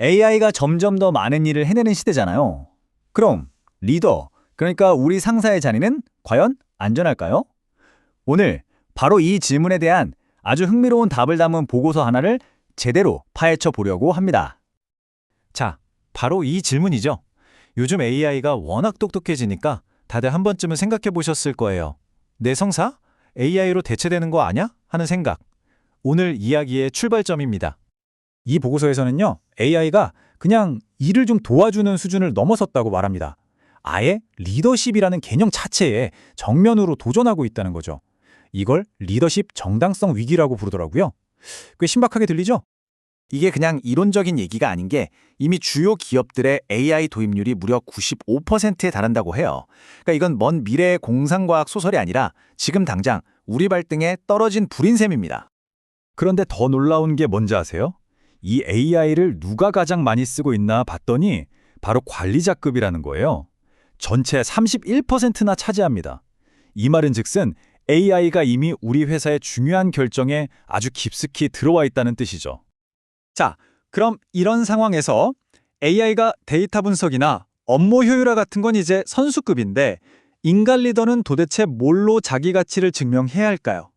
AI가 점점 더 많은 일을 해내는 시대잖아요. 그럼 리더, 그러니까 우리 상사의 자리는 과연 안전할까요? 오늘 바로 이 질문에 대한 아주 흥미로운 답을 담은 보고서 하나를 제대로 파헤쳐 보려고 합니다. 자, 바로 이 질문이죠. 요즘 AI가 워낙 똑똑해지니까 다들 한 번쯤은 생각해 보셨을 거예요. 내 성사? AI로 대체되는 거 아냐? 하는 생각. 오늘 이야기의 출발점입니다. 이 보고서에서는요, AI가 그냥 일을 좀 도와주는 수준을 넘어섰다고 말합니다. 아예 리더십이라는 개념 자체에 정면으로 도전하고 있다는 거죠. 이걸 리더십 정당성 위기라고 부르더라고요. 꽤 신박하게 들리죠? 이게 그냥 이론적인 얘기가 아닌 게 이미 주요 기업들의 AI 도입률이 무려 95%에 달한다고 해요. 그러니까 이건 먼 미래의 공상과학 소설이 아니라 지금 당장 우리 발등에 떨어진 불인 셈입니다. 그런데 더 놀라운 게 뭔지 아세요? 이 AI를 누가 가장 많이 쓰고 있나 봤더니 바로 관리자급이라는 거예요. 전체 31%나 차지합니다. 이 말은 즉슨 AI가 이미 우리 회사의 중요한 결정에 아주 깊숙이 들어와 있다는 뜻이죠. 자, 그럼 이런 상황에서 AI가 데이터 분석이나 업무 효율화 같은 건 이제 선수급인데 인간 리더는 도대체 뭘로 자기 가치를 증명해야 할까요?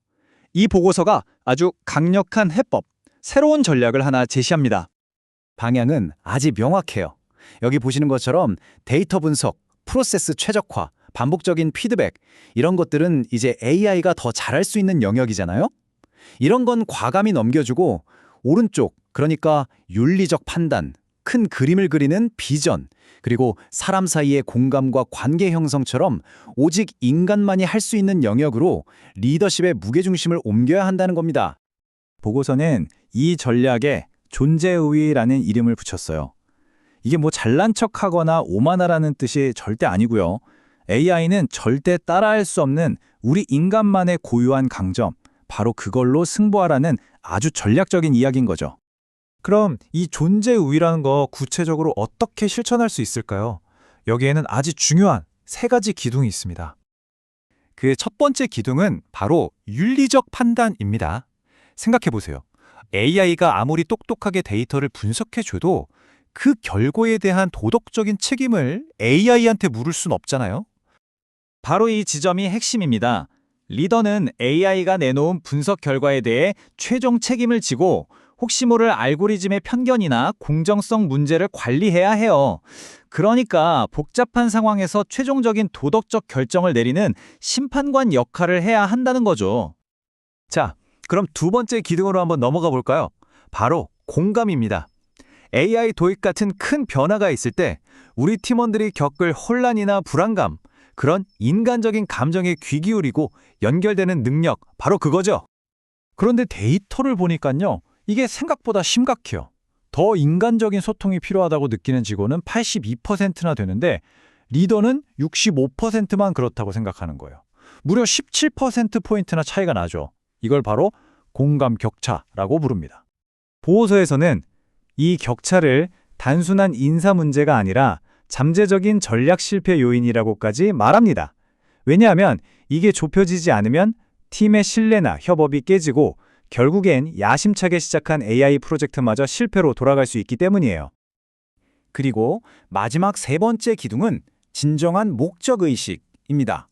이 보고서가 아주 강력한 해법, 새로운 전략을 하나 제시합니다. 방향은 아주 명확해요. 여기 보시는 것처럼 데이터 분석, 프로세스 최적화, 반복적인 피드백 이런 것들은 이제 AI가 더 잘할 수 있는 영역이잖아요. 이런 건 과감히 넘겨주고 오른쪽 그러니까 윤리적 판단, 큰 그림을 그리는 비전, 그리고 사람 사이의 공감과 관계 형성처럼 오직 인간만이 할 수 있는 영역으로 리더십의 무게중심을 옮겨야 한다는 겁니다. 보고서는 이 전략에 존재의의라는 이름을 붙였어요. 이게 뭐 잘난 척하거나 오만하라는 뜻이 절대 아니고요. AI는 절대 따라할 수 없는 우리 인간만의 고유한 강점, 바로 그걸로 승부하라는 아주 전략적인 이야기인 거죠. 그럼 이 존재의의라는 거 구체적으로 어떻게 실천할 수 있을까요? 여기에는 아주 중요한 세 가지 기둥이 있습니다. 그 첫 번째 기둥은 바로 윤리적 판단입니다. 생각해 보세요. AI가 아무리 똑똑하게 데이터를 분석해줘도 그 결과에 대한 도덕적인 책임을 AI한테 물을 순 없잖아요. 바로 이 지점이 핵심입니다. 리더는 AI가 내놓은 분석 결과에 대해 최종 책임을 지고 혹시 모를 알고리즘의 편견이나 공정성 문제를 관리해야 해요. 그러니까 복잡한 상황에서 최종적인 도덕적 결정을 내리는 심판관 역할을 해야 한다는 거죠. 자, 그럼 두 번째 기둥으로 한번 넘어가 볼까요? 바로 공감입니다. AI 도입 같은 큰 변화가 있을 때 우리 팀원들이 겪을 혼란이나 불안감, 그런 인간적인 감정에 귀 기울이고 연결되는 능력, 바로 그거죠. 그런데 데이터를 보니까요. 이게 생각보다 심각해요. 더 인간적인 소통이 필요하다고 느끼는 직원은 82%나 되는데 리더는 65%만 그렇다고 생각하는 거예요. 무려 17%포인트나 차이가 나죠. 이걸 바로 공감 격차라고 부릅니다. 보고서에서는 이 격차를 단순한 인사 문제가 아니라 잠재적인 전략 실패 요인이라고까지 말합니다. 왜냐하면 이게 좁혀지지 않으면 팀의 신뢰나 협업이 깨지고 결국엔 야심차게 시작한 AI 프로젝트마저 실패로 돌아갈 수 있기 때문이에요. 그리고 마지막 세 번째 기둥은 진정한 목적의식입니다.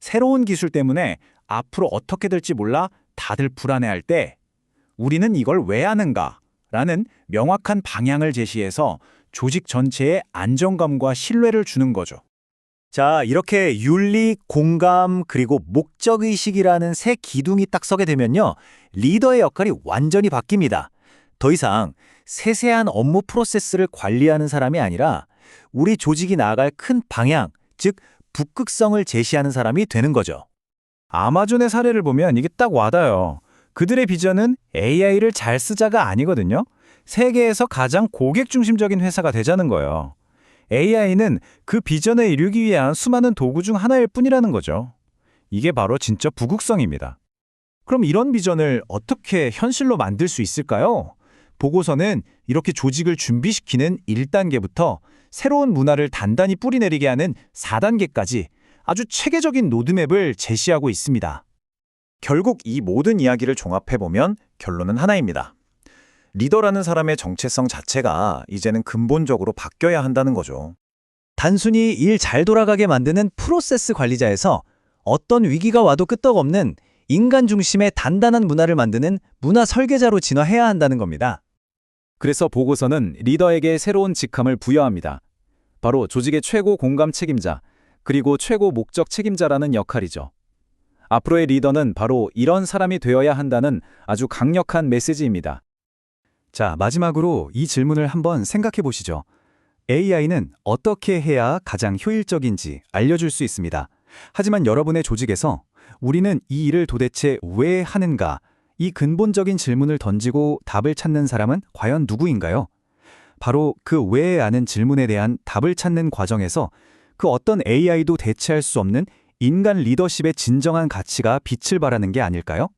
새로운 기술 때문에 앞으로 어떻게 될지 몰라 다들 불안해할 때 우리는 이걸 왜 하는가? 라는 명확한 방향을 제시해서 조직 전체에 안정감과 신뢰를 주는 거죠. 자, 이렇게 윤리, 공감, 그리고 목적의식이라는 세 기둥이 딱 서게 되면요. 리더의 역할이 완전히 바뀝니다. 더 이상 세세한 업무 프로세스를 관리하는 사람이 아니라 우리 조직이 나아갈 큰 방향, 즉 북극성을 제시하는 사람이 되는 거죠. 아마존의 사례를 보면 이게 딱 와닿아요. 그들의 비전은 AI를 잘 쓰자가 아니거든요. 세계에서 가장 고객 중심적인 회사가 되자는 거예요. AI는 그 비전을 이루기 위한 수많은 도구 중 하나일 뿐이라는 거죠. 이게 바로 진짜 부국성입니다. 그럼 이런 비전을 어떻게 현실로 만들 수 있을까요? 보고서는 이렇게 조직을 준비시키는 1단계부터 새로운 문화를 단단히 뿌리내리게 하는 4단계까지 아주 체계적인 로드맵을 제시하고 있습니다. 결국 이 모든 이야기를 종합해보면 결론은 하나입니다. 리더라는 사람의 정체성 자체가 이제는 근본적으로 바뀌어야 한다는 거죠. 단순히 일 잘 돌아가게 만드는 프로세스 관리자에서 어떤 위기가 와도 끄떡없는 인간 중심의 단단한 문화를 만드는 문화 설계자로 진화해야 한다는 겁니다. 그래서 보고서는 리더에게 새로운 직함을 부여합니다. 바로 조직의 최고 공감 책임자, 그리고 최고 목적 책임자라는 역할이죠. 앞으로의 리더는 바로 이런 사람이 되어야 한다는 아주 강력한 메시지입니다. 자, 마지막으로 이 질문을 한번 생각해 보시죠. AI는 어떻게 해야 가장 효율적인지 알려줄 수 있습니다. 하지만 여러분의 조직에서 우리는 이 일을 도대체 왜 하는가? 이 근본적인 질문을 던지고 답을 찾는 사람은 과연 누구인가요? 바로 그 왜 아는 질문에 대한 답을 찾는 과정에서 그 어떤 AI도 대체할 수 없는 인간 리더십의 진정한 가치가 빛을 발하는 게 아닐까요?